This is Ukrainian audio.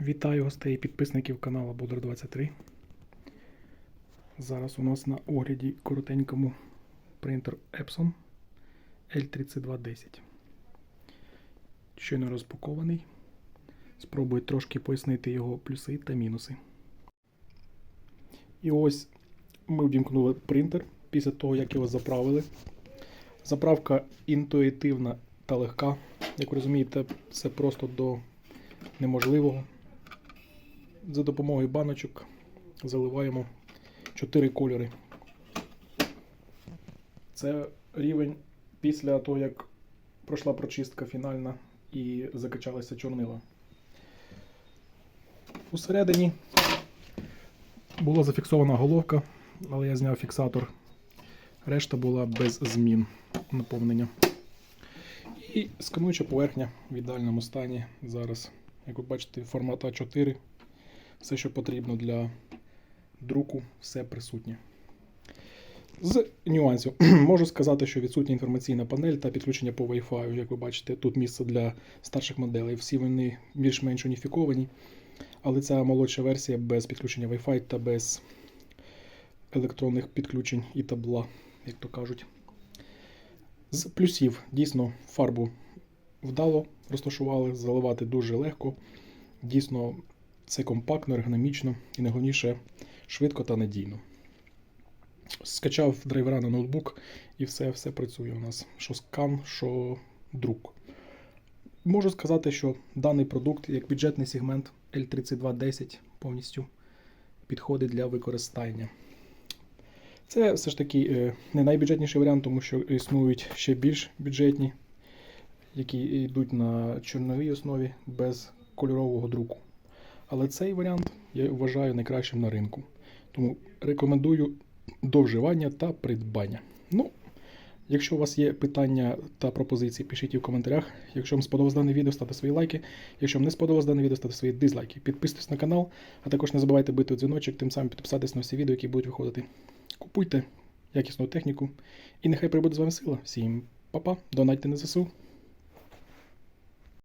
Вітаю гостей і підписників каналу Бодр 23. Зараз у нас на огляді коротенькому принтер Epson L3210. Щойно розпакований. Спробую трошки пояснити його плюси та мінуси. І ось ми вдімкнули принтер після того, як його заправили. Заправка інтуїтивна та легка. Як ви розумієте, це просто до неможливого. За допомогою баночок заливаємо 4 кольори. Це рівень після того, як пройшла прочистка фінальна і закачалася чорнила. Усередині була зафіксована головка, але я зняв фіксатор. Решта була без змін наповнення. І скануюча поверхня в ідеальному стані зараз. Як ви бачите, формат А4. Все, що потрібно для друку, все присутнє. З нюансів можу сказати, що відсутня інформаційна панель та підключення по Wi-Fi. Як ви бачите, тут місце для старших моделей. Всі вони більш-менш уніфіковані, але ця молодша версія без підключення Wi-Fi та без електронних підключень і табла, як то кажуть. З плюсів дійсно фарбу вдало розташували, заливати дуже легко. Дійсно, це компактно, ергономічно і найголовніше швидко та надійно. Скачав драйвера на ноутбук і все, все працює у нас. Що скан, що друк. Можу сказати, що даний продукт, як бюджетний сегмент L3210, повністю підходить для використання. Це все ж таки е, не найбюджетніший варіант, тому що існують ще більш бюджетні, які йдуть на чорновій основі без кольорового друку. Але цей варіант я вважаю найкращим на ринку. Тому рекомендую до вживання та придбання. Ну, якщо у вас є питання та пропозиції, пишіть їх в коментарях. Якщо вам сподобалось дане відео, ставте свої лайки. Якщо вам не сподобалось дане відео, ставте свої дизлайки. Підписуйтесь на канал, а також не забувайте бити дзвіночок, тим самим підписатись на всі відео, які будуть виходити. Купуйте якісну техніку. І нехай прибуде з вами сила. Всім па-па, донайте на ЗСУ.